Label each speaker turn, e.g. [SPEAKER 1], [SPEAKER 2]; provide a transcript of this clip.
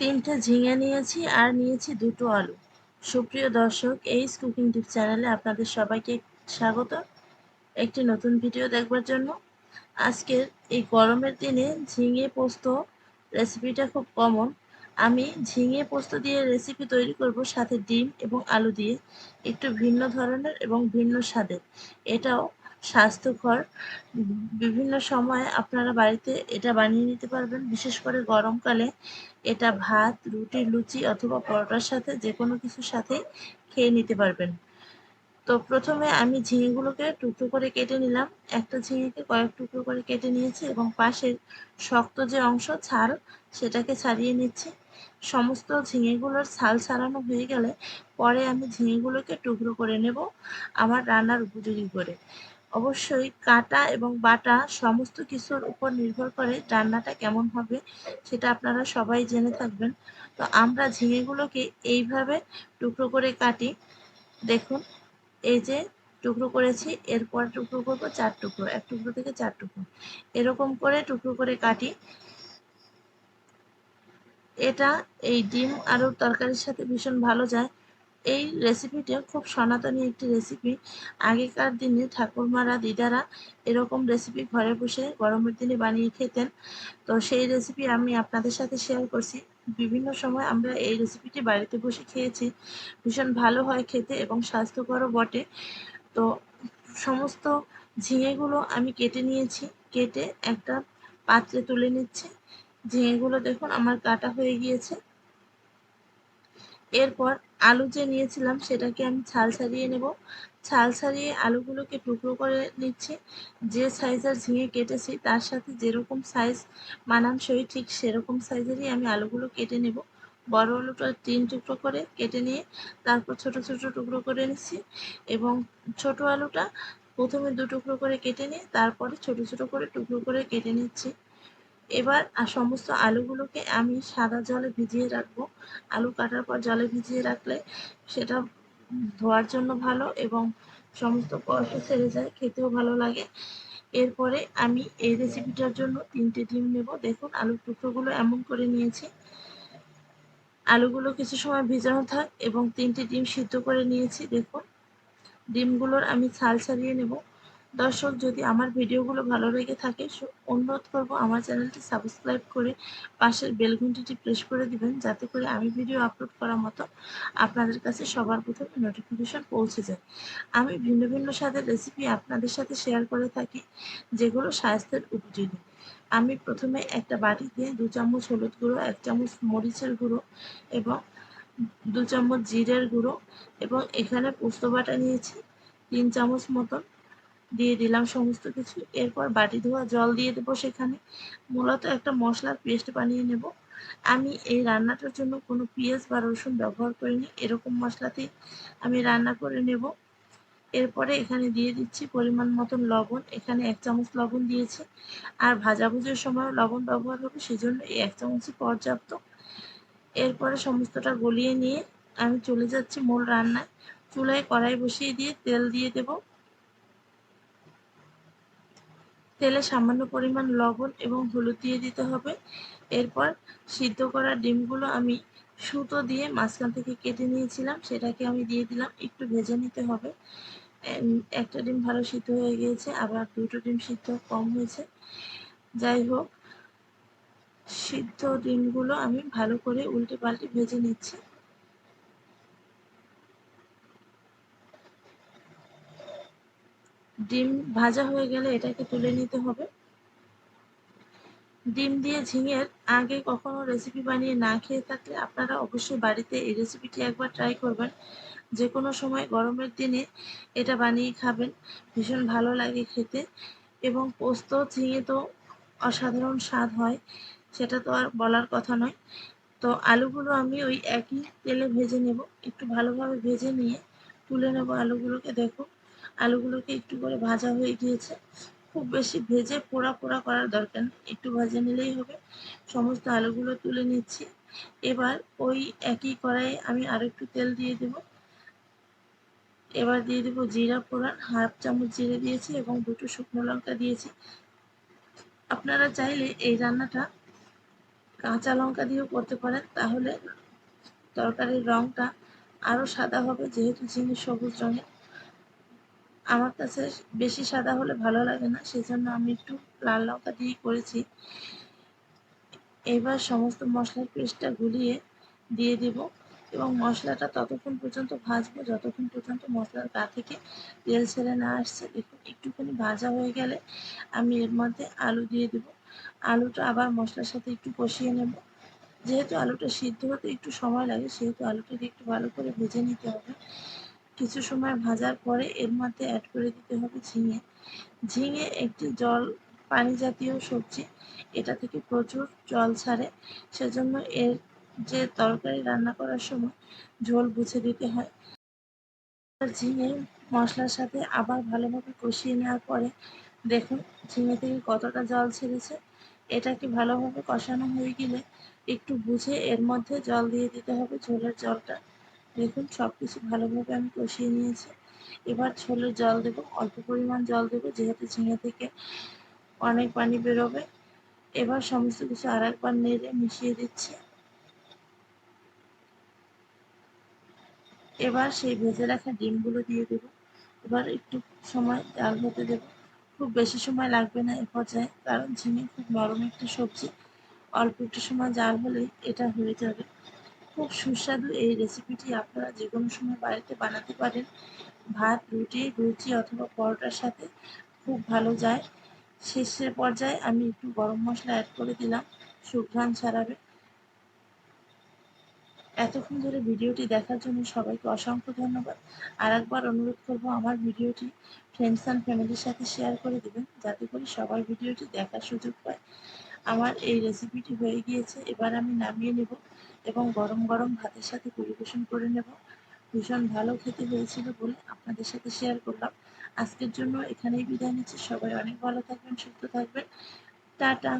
[SPEAKER 1] তিনটে ঝিঙে নিয়েছি আর নিয়েছি দুটো আলু। সুপ্রিয় দর্শক, এই কুকিং টিপ চ্যানেলে আপনাদের সবাইকে স্বাগত। একটি নতুন ভিডিও দেখবার জন্য। আজকের এই গরমের দিনে ঝিঙে পোস্ত রেসিপিটা খুব কমন আমি ঝিঙে পোস্ত দিয়ে রেসিপি তৈরি করব সাথে ডিম এবং আলু দিয়ে। একটু ভিন্ন ধরনের এবং ভিন্ন স্বাদের। এটাও স্বাস্থ্যকর। বিভিন্ন সময় আপনারা বাড়িতে এটা বানিয়ে নিতে পারবেন। বিশেষ করে গরমকালে এটা ভাত, রুটি, লুচি অথবা পরোটার সাথে যে কোনো কিছুর সাথে খেয়ে নিতে পারবেন। তো প্রথমে আমি ঝিঙেগুলোকে টুকরো করে কেটে নিলাম। একটা ঝিঙেকে কয়েক টুকরো করে কেটে নিয়েছি এবং পাশের শক্ত যে অংশ, ছাল, সেটাকে ছাড়িয়ে নিচ্ছি। সমস্ত ঝিঙেগুলোর ছাল ছাড়ানো হয়ে গেলে পরে আমি ঝিঙেগুলোকে টুকরো করে নেব আমার রান্নার উপযোগী করে। অবশ্যই কাটা এবং বাটা সমস্ত কিছুর উপর নির্ভর করে রান্নাটা কেমন হবে, সেটা আপনারা সবাই জেনে থাকবেন। তো আমরা ঝিঙেগুলোকে এইভাবে টুকরো করে কাটি। দেখুন, এই যে টুকরো করেছি, এরপর টুকরো করব চার টুকরো, এক টুকরো থেকে চার টুকরো। এরকম করে টুকরো করে কাটি। এটা এই ডিম আলুর তরকারির সাথে ভীষণ ভালো যায়। এই রেসিপিটা খুব সনাতনী একটি রেসিপি আগেকার দিনে ঠাকুরমারা, দিদারা এরকম রেসিপি ঘরে বসে গরমের দিনে বানিয়ে খেতেন। তো সেই রেসিপি আমি আপনাদের সাথে শেয়ার করছি। বিভিন্ন সময় আমরা এই রেসিপিটি বাড়িতে বসে খেয়েছি। ভীষণ ভালো হয় খেতে এবং স্বাস্থ্যকরও বটে। তো সমস্ত ঝিঙেগুলো আমি কেটে নিয়েছি। কেটে একটা পাত্রে তুলে নিচ্ছি। ঝিঙেগুলো দেখুন আমার কাটা হয়ে গিয়েছে। এরপর আলু যে নিয়েছিলাম সেটাকে আমি ছাল ছাড়িয়ে নেব। ছাল ছাড়িয়ে আলুগুলোকে টুকরো করে নিচ্ছি। যে সাইজের ঝিঙে কেটেছি তার সাথে যেরকম সাইজ মানানসই ঠিক সেরকম সাইজেরই আমি আলুগুলো কেটে নেব। বড় আলুটা তিন টুকরো করে কেটে নিয়ে তারপর ছোট ছোট টুকরো করে নিচ্ছি এবং ছোট আলুটা প্রথমে দু টুকরো করে কেটে নিয়ে তারপরে ছোট ছোট করে টুকরো করে কেটে নিচ্ছি। এবার সমস্ত আলুগুলোকে আমি সাদা জলে ভিজিয়ে রাখব। আলু কাটার পর জলে ভিজিয়ে রাখলে সেটা ধোয়ার জন্য ভালো এবং সমস্ত কষ্ট ছেড়ে যায়, খেতেও ভালো লাগে। এরপরে আমি এই রেসিপিটার জন্য তিনটে ডিম নেব। দেখুন, আলুর টুকরোগুলো এমন করে নিয়েছি। আলুগুলো কিছু সময় ভেজানো থাক এবং তিনটে ডিম সিদ্ধ করে নিয়েছি। দেখুন, ডিমগুলোর আমি ছাল ছাড়িয়ে নেব। দর্শক, যদি আমার ভিডিওগুলো ভালো লেগে থাকে অনুরোধ করব আমার চ্যানেলটি সাবস্ক্রাইব করে পাশের বেলঘুন্টিটি প্রেস করে দিবেন, যাতে করে আমি ভিডিও আপলোড করার মতো আপনাদের কাছে সবার প্রথমে নোটিফিকেশন পৌঁছে যায়। আমি ভিন্ন ভিন্ন স্বাদের রেসিপি আপনাদের সাথে শেয়ার করে থাকি, যেগুলো স্বাস্থ্যের উপযোগী। আমি প্রথমে একটা বাটিতে দু চামচ হলুদ গুঁড়ো, এক চামচ মরিচের গুঁড়ো এবং দু চামচ জিরের গুঁড়ো এবং এখানে পোস্ত বাটা নিয়েছি, তিন চামচ মতন দিয়ে দিলাম, সমস্ত কিছু। এরপর বাটি ধোয়া, জল দিয়ে দেবো সেখানে। মূলত একটা মশলার পেস্ট বানিয়ে নেব। আমি এই রান্নাটার জন্য কোনো পেঁয়াজ বা রসুন ব্যবহার করিনি। এরকম মশলাতেই আমি রান্না করে নেব। এরপরে এখানে দিয়ে দিচ্ছি পরিমাণ মতন লবণ। এখানে এক চামচ লবণ দিয়েছি। আর ভাজাভুজির সময় লবণ ব্যবহার হবে, সেজন্য এই এক চামচই পর্যাপ্ত। এরপরে সমস্তটা গলিয়ে নিয়ে আমি চলে যাচ্ছি মূল রান্নায়। চুলায় কড়াই বসিয়ে দিয়ে তেল দিয়ে দেবো। তেলে সামান্য পরিমাণ লবণ এবং হলুদ দিয়ে দিতে হবে। এরপর সিদ্ধ করা ডিমগুলো আমি সুতো দিয়ে মাঝখান থেকে কেটে নিয়েছিলাম, সেটাকে আমি দিয়ে দিলাম, একটু ভেজে নিতে হবে। একটা ডিম ভালো সিদ্ধ হয়ে গিয়েছে, আবার দুটো ডিম সিদ্ধ কম হয়েছে। যাই হোক, সিদ্ধ ডিমগুলো আমি ভালো করে উল্টে পাল্টে ভেজে নিচ্ছি। ডিম ভাজা হয়ে গেলে এটাকে তুলে নিতে হবে। ডিম দিয়ে ঝিঙের আগে কখনো রেসিপি বানিয়ে না খেয়ে থাকলে আপনারা অবশ্যই বাড়িতে এই রেসিপিটি একবার ট্রাই করবেন। যে কোনো সময় গরমের দিনে এটা বানিয়ে খাবেন, ভীষণ ভালো লাগে খেতে এবং পোস্ত, ঝিঙে তো অসাধারণ স্বাদ হয়, সেটা তো আর বলার কথা নয়। তো আলুগুলো আমি ওই একই তেলে ভেজে নেব। একটু ভালোভাবে ভেজে নিয়ে তুলে নেব আলুগুলোকে দেখো আলুগুলোকে একটু করে ভাজা হয়ে গিয়েছে। খুব বেশি ভেজে পোড়া পোড়া করার দরকার নেই। একটু ভাজে নিলেই হবে। সমস্ত আলুগুলো তুলে নিচ্ছি। এবার ওই একই কড়াইয়ে আমি আর একটু তেল দিয়ে দেব। এবার দিয়ে দেবো জিরা পোড়ান হাফ চামচ জিরে দিয়েছি এবং দুটো শুকনো লঙ্কা দিয়েছি। আপনারা চাইলে এই রান্নাটা কাঁচা লঙ্কা দিয়েও করতে পারেন। তাহলে তরকারির রঙটা আরও সাদা হবে, যেহেতু ঝিঙে সবুজ রঙের। আমার কাছে বেশি সাদা হলে ভালো লাগে না, সেজন্য আমি একটু লাল লঙ্কা দিয়েই করেছি। এবার সমস্ত মশলার পেস্টটা গুলিয়ে দিয়ে দেব এবং মশলাটা ততক্ষণ পর্যন্ত ভাজবো, যতক্ষণ পর্যন্ত মশলার গা থেকে তেল ছেড়ে না আসছে। দেখুন একটুখানি ভাজা হয়ে গেলে আমি এর মধ্যে আলু দিয়ে দেব। আলুটা আবার মশলার সাথে একটু কষিয়ে নেব। যেহেতু আলুটা সিদ্ধ হতে একটু সময় লাগে, সেহেতু আলুটাকে একটু ভালো করে ভেজে নিতে হবে। কিছু সময় ভাজার পরে এর মধ্যে অ্যাড করে দিতে হবে ঝিঙে। ঝিঙে একটি জল পানি জাতীয় সবজি। এটা থেকে প্রচুর জল ছাড়ে। সেজন্য এর যে তরকারি রান্না করার সময় ঝোল বুঝে দিতে হয়। ঝিঙে মশলার সাথে আবার ভালোভাবে কষিয়ে নেওয়ার পরে দেখুন ঝিঙে থেকে কতটা জল ছেড়েছে। এটাকে ভালোভাবে কষানো হয়ে গেলে একটু বুঝে এর মধ্যে জল দিয়ে দিতে হবে ঝোলের জলটা। দেখুন সব কিছু ভালোভাবে আমি কষিয়ে নিয়েছি। এবার ঝোলের জল দেবো, অল্প পরিমাণ জল দেবো, যেহেতু ঝিঙে থেকে অনেক পানি বেরোবে। এবার সমস্ত কিছু আর একবার নেড়ে মিশিয়ে দিচ্ছি। এবার সেই ভেজে রাখা ডিমগুলো দিয়ে দেব। এবার একটু সময় জাল হতে দেব। খুব বেশি সময় লাগবে না এ পর্যায়ে, কারণ ঝিঙে খুব নরম একটা সবজি। অল্প একটু সময় জাল হলেই এটা হয়ে যাবে। খুব সুস্বাদু এই রেসিপিটি আপনারা যে কোনো সময় বাড়িতে বানাতে পারেন। ভাত, রুটি, লুচি অথবা পরোটার সাথে খুব ভালো যায়। শেষের পর্যায়ে আমি একটু গরম মশলা অ্যাড করে দিলাম সুঘ্রাণ ছাড়াবে। এতক্ষণ ধরে ভিডিওটি দেখার জন্য সবাইকে অসংখ্য ধন্যবাদ। আর একবার অনুরোধ করব আমার ভিডিওটি ফ্রেন্ডস অ্যান্ড ফ্যামিলির সাথে শেয়ার করে দেবেন, যাতে করে সবার ভিডিওটি দেখার সুযোগ পায়। আমার এই রেসিপিটি হয়ে গিয়েছে, এবার আমি নামিয়ে নেব। এবং গরম গরম ভাতের সাথে পরিবেশন করে নেব। ভীষণ ভালো খেতে হয়েছিল বলে আপনাদের সাথে শেয়ার করলাম। আজকের জন্য এখানেই বিদায় নিচ্ছি। সবাই অনেক ভালো থাকবেন, সুস্থ থাকবেন। টাটা।